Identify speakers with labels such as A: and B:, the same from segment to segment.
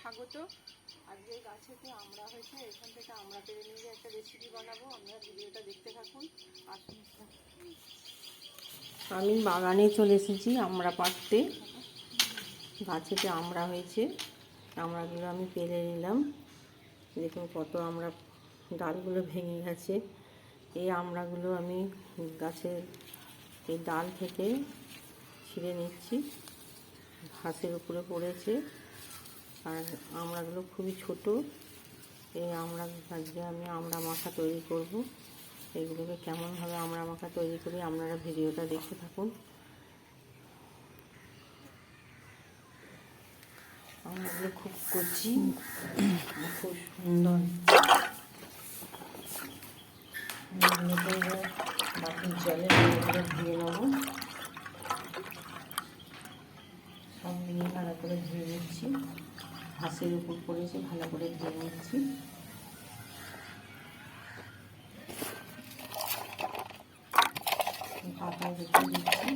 A: স্বাগত। আজকে গাছেতে আমরা হয়েছে, এখান থেকে আমরা পেরে নিয়ে একটা রেসিপি বানাবো। আপনারা ভিডিওটা দেখতে থাকুন। আমি বাগানে চলে এসেছি আমরা পাড়তে। গাছেতে আমরা হয়েছে আমড়াগুলো আমি পেরে নিলাম। দেখুন কত আমরা ডালগুলো ভেঙে গেছে। এই আমড়াগুলো আমি গাছের, এই ডাল থেকে ছিঁড়ে নিচ্ছি। ঘাসের উপরে পড়েছে। আর আমড়াগুলো খুবই ছোট। এই আমড়া আজকে আমি আমড়া মাখা তৈরি করব। এগুলোকে কেমনভাবে আমড়া মাখা তৈরি করি আপনারা ভিডিওটা দেখতে থাকুন। আমড়াগুলো খুব কচি খুব সুন্দর এবার বাটির জলে ভালো করে ধুয়ে নেব দিয়ে ভালো করে ধুয়ে নিচ্ছি। ঘাসের উপর পড়েছে ভালো করে ধুয়ে নিচ্ছি। পাতায় রেখে দিচ্ছি।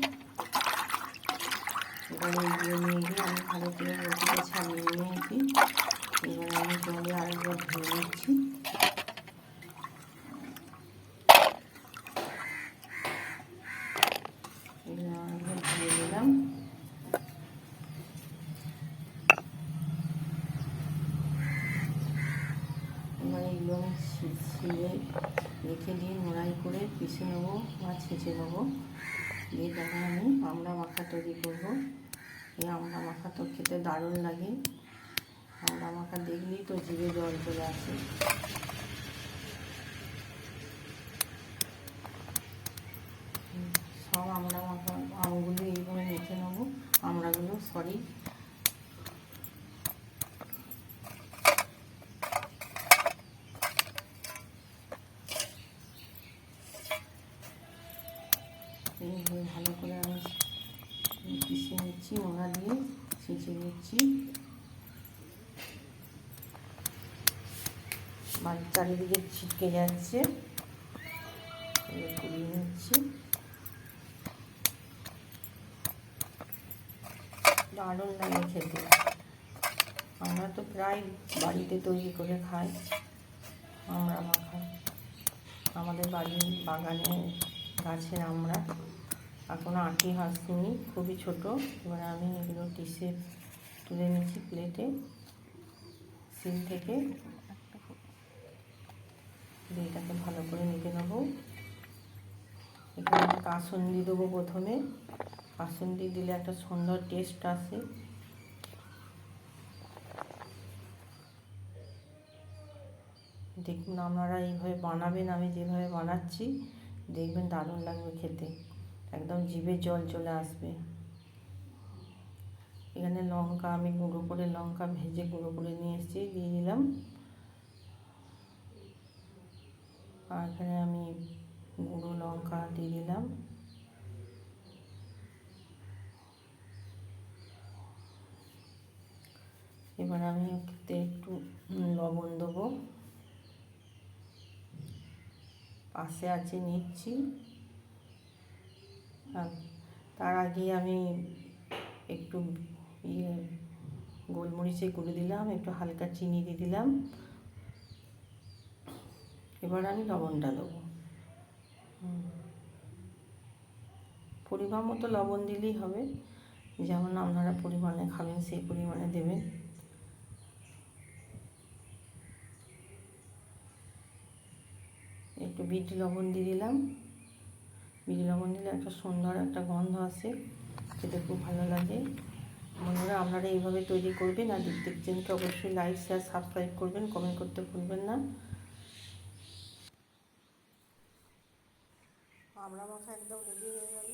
A: এবারে এগুলো নিয়ে গিয়ে আমি ভালো করে রুটিকে ছাড়িয়ে নিয়েছি। এবার আমি জলে আরেকবার ধুয়ে নিচ্ছি এগুলো আরেকবার ধুয়ে নিলাম এগুলো আমি ছিঁড়ে রেখে দিয়ে মোড়াই করে পিষে নেব বা ছেঁচে নেব। দিয়ে তারপরে আমি আমড়া মাখা তৈরি করব, এই আমড়া মাখা তো খেতে দারুণ লাগে। আমড়া মাখা দেখলেই তো জিভে জল চলে আসে। সব আমড়া মাখা আমগুলো এইভাবে মেখে নেব। আমড়াগুলো সরি ভালো করে আমি পিষে নিচ্ছি, মোড়া দিয়ে ছেঁচে নিচ্ছি। বাড়ির চারিদিকে ছিটকে যাচ্ছে। কুড়িয়ে নিচ্ছি। দারুণ লাগে খেতে। আমরা তো প্রায় বাড়িতে তৈরি করে খাই। আমরা মাখা আমাদের বাড়ির বাগানে গাছের আমরা। এখনও আটি হাসিনি খুবই ছোট। এবার আমি এগুলো ডিশে তুলে নিচ্ছি প্লেটে। সিল থেকে। এটাকে ভালো করে নিতে নেব। এখানে কাসুন্দি দেবো প্রথমে। কাসুন্দি দিলে একটা সুন্দর টেস্ট আসে। দেখুন, আপনারা এইভাবে বানাবেন, আমি যেভাবে বানাচ্ছি। দেখবেন দারুণ লাগবে খেতে। একদম জিভে জল চলে আসবে। এখানে লঙ্কা, আমি গুঁড়ো করে লঙ্কা ভেজে গুঁড়ো করে নিয়ে এসেছি, দিয়ে দিলাম। আর এখানে আমি গুঁড়ো লঙ্কা দিয়ে দিলাম। এবার আমি একটু লবণ দেবো। পাশে আছে, নিচ্ছি। তার আগে আমি একটু ইয়ে গোলমরিচে গুঁড়ো দিলাম, একটু হালকা চিনি দিয়ে দিলাম। এবার আমি লবণটা দেবো। পরিমাণ মতো লবণ দিলেই হবে। যেমন আপনারা পরিমাণে খাবেন, সেই পরিমাণে দেবেন। একটু বিট লবণ দিয়ে দিলাম। বিট লবণ দিলে একটা সুন্দর একটা গন্ধ আসে, খেতে খুব ভালো লাগে। মনে বন্ধুরা, আপনারা এইভাবে তৈরি করবেন আর দেখছেনকে অবশ্যই লাইক শেয়ার সাবস্ক্রাইব করবেন কমেন্ট করতে ভুলবেন না। আমরা মাথা একদম রেডি হয়ে গেল।